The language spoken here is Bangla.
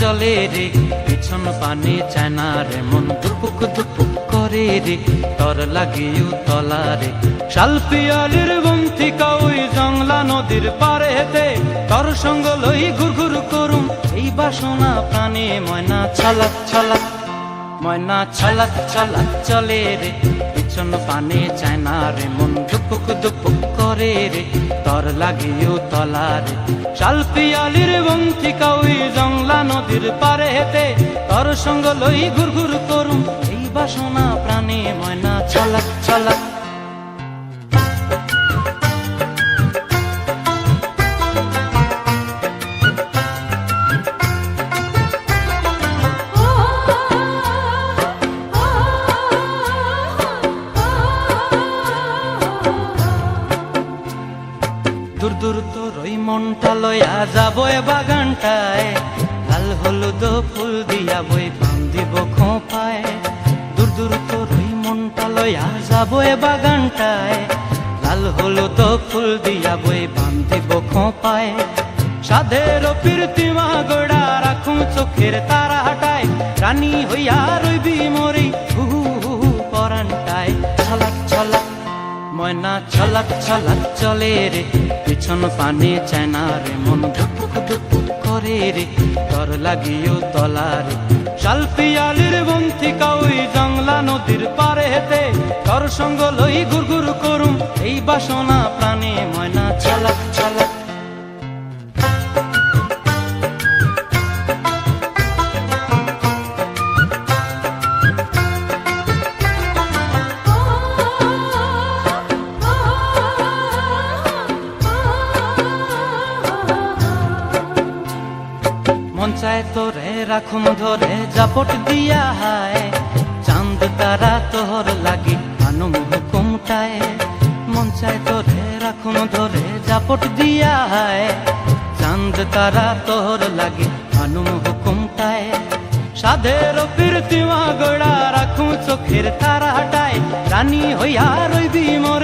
চলে রে। পিছন পানে চায় না রে, মন দুপুক দুপুক করে রে। তর লাগিও তলা রে। শালপিয়ালির বন্থিকা ওই জংলা নদীর পারে হেতে তর সঙ্গ লই ঘুর ঘুর করুম। এই বাসনা প্রাণে ময়না ছলাক ছলাক ময়না ছলাক ছলাক চলে রে। পিছন পানে চায় না রে, মন দুপুক দুপুক করে রে, তর লাগিও তলারে রে। শালপিয়ালির বন্থিকা ওই জংলা নদীর পারে হেতে তর সঙ্গ লই ঘুর ঘুর করুম। এই বাসনা প্রাণে ময়না ছলাক ছলাক মনটা লয়া যাব এ বাগানটায়। লাল হলুদ ফুল দিয়া বই পান দিব খোঁপায়। দূর দূর তোর ওই মনটা লয়া যাব এ বাগানটায়। লাল হলুদ ফুল দিয়া বই পান দিব খোঁপায়। সাধের প্রীতিমা গোড়া রাখুন চোখের তারা হাটায় রানী হইয়া রইবি মরি ময়না ছলাক ছলাক চলে রে, পিছন পানে চায়না রে, মন ঢুক ঢুক করে রে তর লাগিও তলা রে। শালপিয়ালির বন্থিকা ওই জংলা নদীর পারে হেতে তর সঙ্গ লই ঘুর ঘুর করুম এই বাসনা প্রাণে। ময়না ছলাক ছলাক রাখুম ধরে জাপট দিয়া হায় চাঁদ তারা তোর লাগি আনুম হুকুমটায় মন তোরে রাখুম ধরে জাপট দিয়া হায় চাঁদ তারা তোর লাগি আনুম হুকুমটায় সাধের প্রীতিমা গোড়া রাখুম চোখের তারা হাটায় রানী হইয়া রইবি মরে